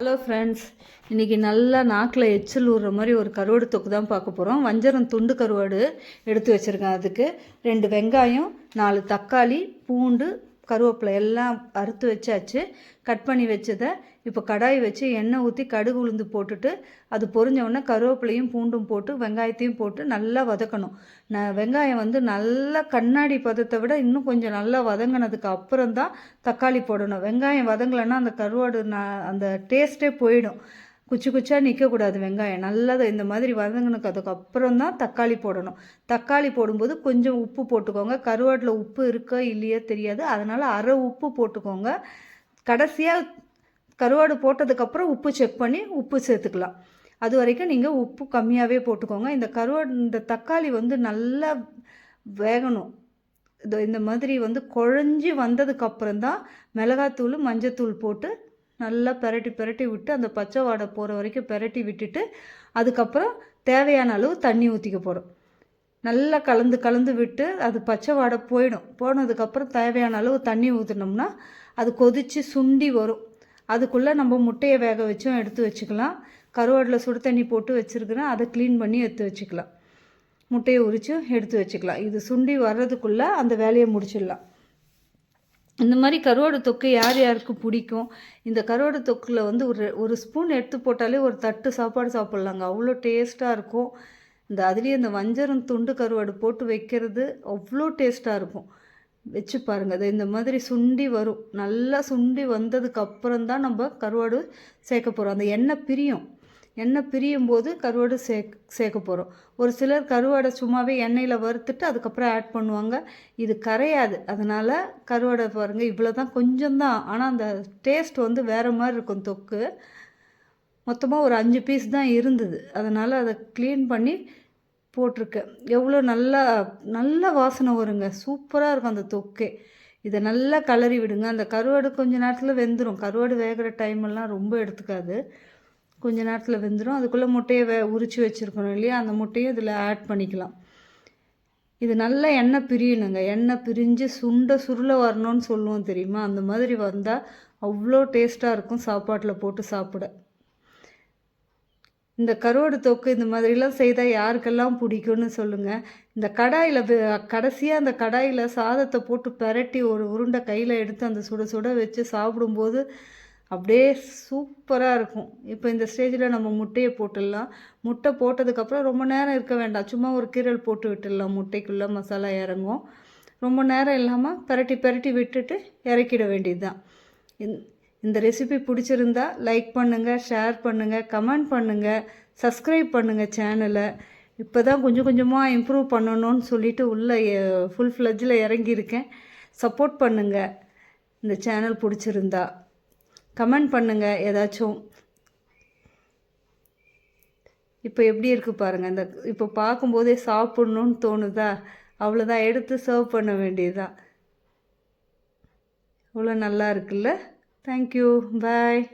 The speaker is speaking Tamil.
ஹலோ ஃப்ரெண்ட்ஸ் இன்றைக்கி நல்லா நாக்கில் எச்சில் ஊறுற மாதிரி ஒரு கருவாடு தொக்கு தான் பார்க்க போகிறோம் வஞ்சரம் துண்டு கருவாடு எடுத்து வச்சுருக்கேன் அதுக்கு. ரெண்டு வெங்காயம் நாலு தக்காளி பூண்டு கருவேப்பிலை எல்லாம் அறுத்து வச்சாச்சு. கட் பண்ணி வச்சதை இப்போ கடாய் வச்சு எண்ணெய் ஊற்றி கடுகு உளுந்து போட்டுட்டு அது பொரிஞ்ச உடனே கருவேப்பிலையும் பூண்டும் போட்டு வெங்காயத்தையும் போட்டு நல்லா வதக்கணும். நான் வெங்காயம் வந்து நல்லா கண்ணாடி பதத்தை விட இன்னும் கொஞ்சம் நல்லா வதங்கினதுக்கு அப்புறம் தான் தக்காளி போடணும். வெங்காயம் வதங்கலைன்னா அந்த கருவாடு நான் அந்த டேஸ்ட்டே போயிடும். குச்சி குச்சியாக நிற்கக்கூடாது வெங்காயம். நல்லதை இந்த மாதிரி வதங்கினதுக்கு அதுக்கப்புறம் தான் தக்காளி போடணும். தக்காளி போடும்போது கொஞ்சம் உப்பு போட்டுக்கோங்க. கருவாட்டில் உப்பு இருக்கோ இல்லையோ தெரியாது. அதனால் அரை உப்பு போட்டுக்கோங்க. கடைசியாக கருவாடு போட்டதுக்கப்புறம் உப்பு செக் பண்ணி உப்பு சேர்த்துக்கலாம். அது வரைக்கும் நீங்கள் உப்பு கம்மியாகவே போட்டுக்கோங்க. இந்த கருவாடு இந்த தக்காளி வந்து நல்லா வேகணும். இந்த மாதிரி வந்து குழஞ்சி வந்ததுக்கப்புறம் தான் மிளகாத்தூள் மஞ்சத்தூள் போட்டு நல்லா பெரட்டி பெரட்டி விட்டு அந்த பச்சை வாடை போகிற வரைக்கும் பெரட்டி விட்டுட்டு அதுக்கப்புறம் தேவையான அளவு தண்ணி ஊற்றிக்க போகிறோம் நல்லா கலந்து கலந்து விட்டு அது பச்சை வாடை போயிடும். போனதுக்கப்புறம் தேவையான அளவு தண்ணி ஊற்றினோம்னா அது கொதித்து சுண்டி வரும். அதுக்குள்ளே நம்ம முட்டையை வேக வச்சும் எடுத்து வச்சுக்கலாம். கருவாடில் சுடு தண்ணி போட்டு வச்சுருக்கிறேன். அதை க்ளீன் பண்ணி எடுத்து வச்சுக்கலாம். முட்டையை உரிச்சும் எடுத்து வச்சுக்கலாம். இது சுண்டி வர்றதுக்குள்ளே அந்த வேலையை முடிச்சிடலாம். இந்த மாதிரி கருவாடு தொக்கு யார் யாருக்கு பிடிக்கும்? இந்த கருவாடு தொக்கில் வந்து ஒரு ஒரு ஸ்பூன் எடுத்து போட்டாலே ஒரு தட்டு சாப்பாடு சாப்பிட்லாங்க. அவ்வளோ டேஸ்ட்டாக இருக்கும். இந்த அதுலேயே இந்த வஞ்சரம் துண்டு கருவாடு போட்டு வைக்கிறது அவ்வளோ டேஸ்ட்டாக இருக்கும். வச்சு பாருங்கள் அது இந்த மாதிரி சுண்டி வரும். நல்லா சுண்டி வந்ததுக்கு அப்புறம் தான் நம்ம கருவாடு சேர்க்க போகிறோம் அந்த எண்ணெய் பிரியும். எண்ணெய் பிரியும் போது கருவாடு சேக் சேர்க்க போகிறோம் ஒரு சிலர் கருவாடை சும்மாவே எண்ணெயில் வறுத்துட்டு அதுக்கப்புறம் ஆட் பண்ணுவாங்க. இது கரையாது. அதனால் கருவாடை பாருங்கள் இவ்வளோ தான் கொஞ்சம் தான் ஆனால் அந்த டேஸ்ட் வந்து வேறு மாதிரி இருக்கும் தொக்கு. மொத்தமாக ஒரு அஞ்சு பீஸ் தான் இருந்தது. அதனால் அதை க்ளீன் பண்ணி போட்டிருக்கேன். எவ்வளோ நல்லா நல்ல வாசனை வருங்க. சூப்பராக இருக்கும் அந்த தொக்கே. இதை நல்லா கலரி விடுங்க. அந்த கருவாடு கொஞ்ச நேரத்தில் வெந்துடும் கருவாடு வேகிற டைமெல்லாம் ரொம்ப எடுத்துக்காது. கொஞ்ச நேரத்தில் வெந்துடும் அதுக்குள்ளே முட்டையை வே உரித்து வச்சுருக்கணும் இல்லையா? அந்த முட்டையை இதில் ஆட் பண்ணிக்கலாம். இது நல்லா எண்ணெய் பிரியணுங்க. எண்ணெய் பிரிஞ்சு சுண்ட சுருளை வரணும்னு சொல்லுவோம் தெரியுமா? அந்த மாதிரி வந்தால் அவ்வளோ டேஸ்ட்டாக இருக்கும் சாப்பாட்டில் போட்டு சாப்பிட. இந்த கருவாடு தொக்கு இந்த மாதிரிலாம் செய்தால் யாருக்கெல்லாம் பிடிக்கும்னு சொல்லுங்கள் இந்த கடாயில் கடைசியாக அந்த கடாயில் சாதத்தை போட்டு பெரட்டி ஒரு உருண்டை கையில் எடுத்து அந்த சுட சுட வச்சு சாப்பிடும்போது அப்படியே சூப்பராக இருக்கும். இப்போ இந்த ஸ்டேஜில் நம்ம முட்டையை போட்டுடலாம். முட்டை போட்டதுக்கப்புறம் ரொம்ப நேரம் இருக்க வேண்டாம். சும்மா ஒரு கீரல் போட்டு விட்டுடலாம். முட்டைக்குள்ளே மசாலா இறங்கும். ரொம்ப நேரம் இல்லாமல் பரட்டி பரட்டி விட்டுட்டு இறக்கிட வேண்டியது தான் இந்த ரெசிபி பிடிச்சிருந்தா லைக் பண்ணுங்கள் ஷேர் பண்ணுங்கள் கமெண்ட் பண்ணுங்கள் சப்ஸ்கிரைப் பண்ணுங்கள் சேனலை இப்போ தான் கொஞ்சம் கொஞ்சமாக இம்ப்ரூவ் பண்ணணும்னு சொல்லிவிட்டு உள்ளே ஃபுல் ஃப்ளஜ்ஜில் இறங்கியிருக்கேன். சப்போர்ட் பண்ணுங்கள் இந்த சேனல் பிடிச்சிருந்தா. கமெண்ட் பண்ணுங்கள் ஏதாச்சும். இப்போ எப்படி இருக்குது பாருங்கள் இந்த இப்போ பார்க்கும்போதே சாப்பிட்ணுன்னு தோணுதா? அவ்வளோதான் எடுத்து சர்வ் பண்ண வேண்டியதுதான் அவ்வளோ நல்லா இருக்குல்ல? Thank you bye